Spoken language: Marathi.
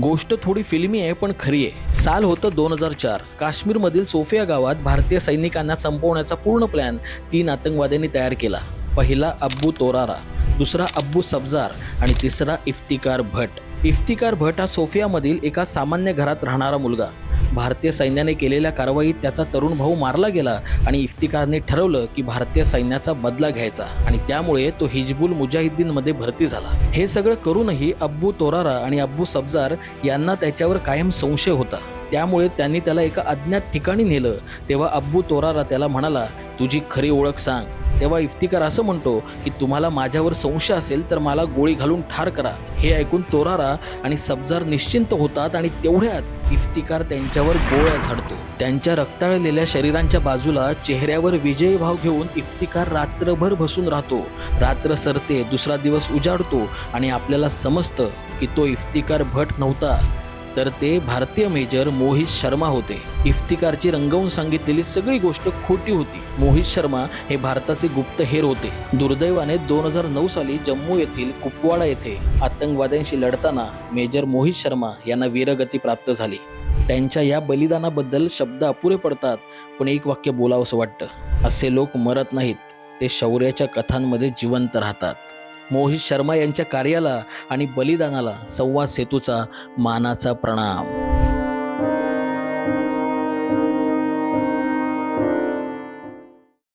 गोष्ट थोडी फिल्मी आहे पण खरी आहे. साल होतं दोन हजार चार. काश्मीरमधील सोफिया गावात भारतीय सैनिकांना संपवण्याचा पूर्ण प्लॅन तीन आतंकवाद्यांनी तयार केला. पहिला अब्बू तोरारा दुसरा अब्बू सब्जार आणि तिसरा इफ्तिकार भट. इफ्तिकार भट हा सोफियामधील एका सामान्य घरात राहणारा मुलगा. भारतीय सैन्याने केलेल्या कारवाईत त्याचा तरुण भाऊ मारला गेला आणि इफ्तिकारने ठरवलं की भारतीय सैन्याचा बदला घ्यायचा. आणि त्यामुळे तो हिजबुल मुजाहिद्दीनमध्ये भरती झाला. हे सगळं करूनही अब्बू तोरारा आणि अब्बू सब्जार यांना त्याच्यावर कायम संशय होता. त्यामुळे त्यांनी त्याला एका अज्ञात ठिकाणी नेलं. तेव्हा अब्बू तोरारा त्याला म्हणाला तुझी खरी ओळख सांग. तेव्हा इफ्तिकार असं म्हणतो की तुम्हाला माझ्यावर संशय असेल तर मला गोळी घालून ठार करा. हे ऐकून तोरारा आणि सब्जार निश्चिंत होतात आणि तेवढ्यात इफ्तिकार त्यांच्यावर गोळ्या झाडतो. त्यांच्या रक्ताळलेल्या शरीरांच्या बाजूला चेहऱ्यावर विजयी भाव घेऊन इफ्तिकार रात्रभर बसून राहतो. रात्र सरते दुसरा दिवस उजाडतो आणि आपल्याला समजतं की तो इफ्तिकार भट नव्हता. तर ते भारतीय मेजर मोहित शर्मा होते. इफ्तिकारची रंगवून सांगितलेली सगळी गोष्ट खोटी होती. मोहित शर्मा हे भारताचे गुप्तहेर होते. दुर्दैवाने दोन हजार नऊ साली जम्मू येथील कुपवाडा येथे आतंकवाद्यांशी लढताना मेजर मोहित शर्मा यांना वीरगती प्राप्त झाली. त्यांच्या या बलिदानाबद्दल शब्द अपुरे पडतात पण एक वाक्य बोलावंसं वाटतं. असे लोक मरत नाहीत. ते शौर्याच्या कथांमध्ये जिवंत राहतात. मोहित शर्मा यांच्या कार्याला आणि बलिदानाला संवाद सेतूचा मानाचा प्रणाम.